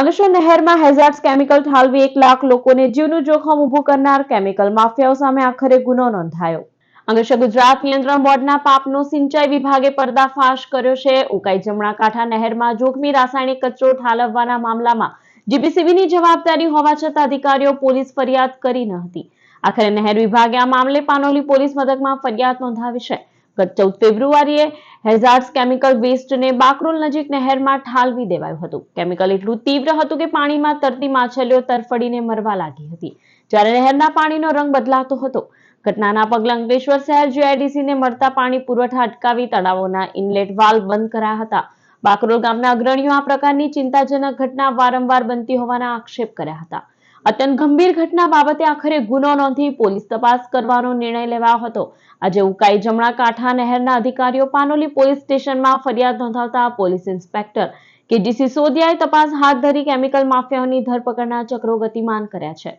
Ankleshwar નહેરમાં હેઝાર્ડ્સ chemical ઠાલવી એક લાખ લોકોને જીવનું જોખમ ઊભું કરનાર કેમિકલ માફિયાઓ સામે આખરે ગુનો નોંધાયો. અંકલેશ્વર ગુજરાત નિયંત્રણ બોર્ડના પાપનો સિંચાઈ વિભાગે પર્દાફાશ કર્યો છે. ઉકાઈ જમણા કાંઠા નહેરમાં જોખમી રાસાયણિક કચરો ઠાલવવાના મામલામાં જીબીસીબીની જવાબદારી હોવા છતાં અધિકારીઓ પોલીસ ફરિયાદ કરી ન હતી. આખરે નહેર વિભાગે આ મામલે પાનોલી પોલીસ મથકમાં ફરિયાદ નોંધાવી છે. ગત ચૌદ ફેબ્રુઆરીએ હેઝાર્ડ્સ કેમિકલ વેસ્ટને બાકરોલ નજીક નહેરમાં ઠાલવી દેવાયું હતું. કેમિકલ એટલું તીવ્ર હતું કે પાણીમાં તરતી માછલીઓ તરફડીને મરવા લાગી હતી. જ્યારે નહેરના પાણીનો રંગ બદલાતો હતો, ઘટનાના પગલે અંકલેશ્વર શહેર જીઆઈડીસીને મળતા પાણી પુરવઠા અટકાવી તળાવોના ઇનલેટ વાલ્વ બંધ કરાયા હતા. બાકરોલ ગામના અગ્રણીઓ આ પ્રકારની ચિંતાજનક ઘટના વારંવાર બનતી હોવાના આક્ષેપ કર્યા હતા. અત્યંત ગંભીર ઘટના બાબતે આખરે ગુનો નોંધી પોલીસ તપાસ કરવાનો નિર્ણય લેવાયો હતો. આજે ઉકાઈ જમણા કાંઠા નહેરના અધિકારીઓ પાનોલી પોલીસ સ્ટેશનમાં ફરિયાદ નોંધાવતા પોલીસ ઇન્સ્પેક્ટર કે જી સિસોદિયાએ તપાસ હાથ ધરી કેમિકલ માફિયાઓની ધરપકડના ચક્રો ગતિમાન કર્યા છે.